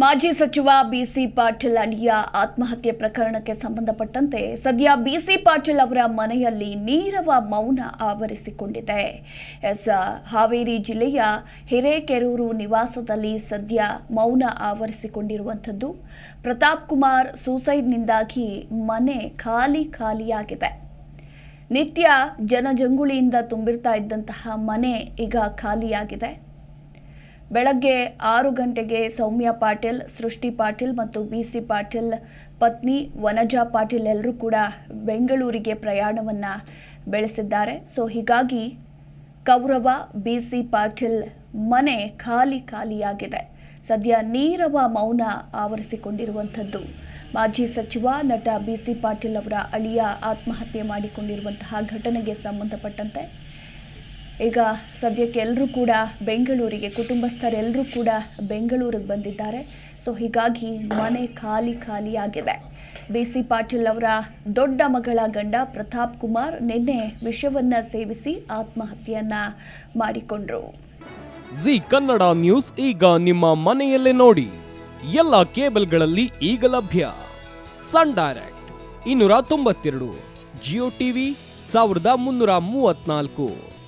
ಮಾಜಿ ಸಚಿವ ಬಿಸಿ ಪಾಟೀಲ್ ಅಳಿಯ ಆತ್ಮಹತ್ಯೆ ಪ್ರಕರಣಕ್ಕೆ ಸಂಬಂಧಪಟ್ಟಂತೆ ಸದ್ಯ ಬಿಸಿ ಪಾಟೀಲ್ ಅವರ ಮನೆಯಲ್ಲಿ ನೀರವ ಮೌನ ಆವರಿಸಿಕೊಂಡಿದೆ. ಎಸ್. ಹಾವೇರಿ ಜಿಲ್ಲೆಯ ಹಿರೇಕೆರೂರು ನಿವಾಸದಲ್ಲಿ ಸದ್ಯ ಮೌನ ಆವರಿಸಿಕೊಂಡಿರುವಂಥದ್ದು. ಪ್ರತಾಪ್ ಕುಮಾರ್ ಸೂಸೈಡ್ನಿಂದಾಗಿ ಮನೆ ಖಾಲಿ ಖಾಲಿಯಾಗಿದೆ. ನಿತ್ಯ ಜನಜಂಗುಳಿಯಿಂದ ತುಂಬಿರ್ತಾ ಇದ್ದಂತಹ ಮನೆ ಈಗ ಖಾಲಿಯಾಗಿದೆ. ಬೆಳಗ್ಗೆ ಆರು ಗಂಟೆಗೆ ಸೌಮ್ಯ ಪಾಟೀಲ್, ಸೃಷ್ಟಿ ಪಾಟೀಲ್ ಮತ್ತು ಬಿ ಸಿ ಪಾಟೀಲ್, ಪತ್ನಿ ವನಜಾ ಪಾಟೀಲ್ ಎಲ್ಲರೂ ಕೂಡ ಬೆಂಗಳೂರಿಗೆ ಪ್ರಯಾಣವನ್ನು ಬೆಳೆಸಿದ್ದಾರೆ. ಸೊ ಹೀಗಾಗಿ ಕೌರವ, ಬಿ ಸಿ ಪಾಟೀಲ್ ಮನೆ ಖಾಲಿ ಖಾಲಿಯಾಗಿದೆ. ಸದ್ಯ ನೀರವ ಮೌನ ಆವರಿಸಿಕೊಂಡಿರುವಂಥದ್ದು. ಮಾಜಿ ಸಚಿವ ನಟ ಬಿ ಸಿ ಪಾಟೀಲ್ ಅವರ ಅಳಿಯ ಆತ್ಮಹತ್ಯೆ ಮಾಡಿಕೊಂಡಿರುವಂತಹ ಘಟನೆಗೆ ಸಂಬಂಧಪಟ್ಟಂತೆ ಈಗ ಸದ್ಯಕ್ಕೆ ಎಲ್ಲರೂ ಕೂಡ ಬೆಂಗಳೂರಿಗೆ ಕುಟುಂಬಸ್ಥರೆಲ್ಲರೂ ಕೂಡ ಬೆಂಗಳೂರಿಗೆ ಬಂದಿದ್ದಾರೆ. ಸೊ ಹೀಗಾಗಿ ಮನೆ ಖಾಲಿ ಖಾಲಿಯಾಗಿದೆ ಬಿ ಸಿ ಪಾಟೀಲ್ ಅವರ ದೊಡ್ಡ ಮಗಳ ಗಂಡ ಪ್ರತಾಪ್ ಕುಮಾರ್ ನಿನ್ನೆ ವಿಷವನ್ನು ಸೇವಿಸಿ ಆತ್ಮಹತ್ಯೆಯನ್ನ ಮಾಡಿಕೊಂಡ್ರು. ಜಿ ಕನ್ನಡ ನ್ಯೂಸ್ ಈಗ ನಿಮ್ಮ ಮನೆಯಲ್ಲೇ ನೋಡಿ. ಎಲ್ಲ ಕೇಬಲ್ಗಳಲ್ಲಿ ಈಗ ಲಭ್ಯ. ಸನ್ ಡೈರೆಕ್ಟ್ ಇನ್ನೂರ ತೊಂಬತ್ತೆರಡು, ಜಿಯೋ ಟಿವಿ ಸಾವಿರದ ಮುನ್ನೂರ ಮೂವತ್ನಾಲ್ಕು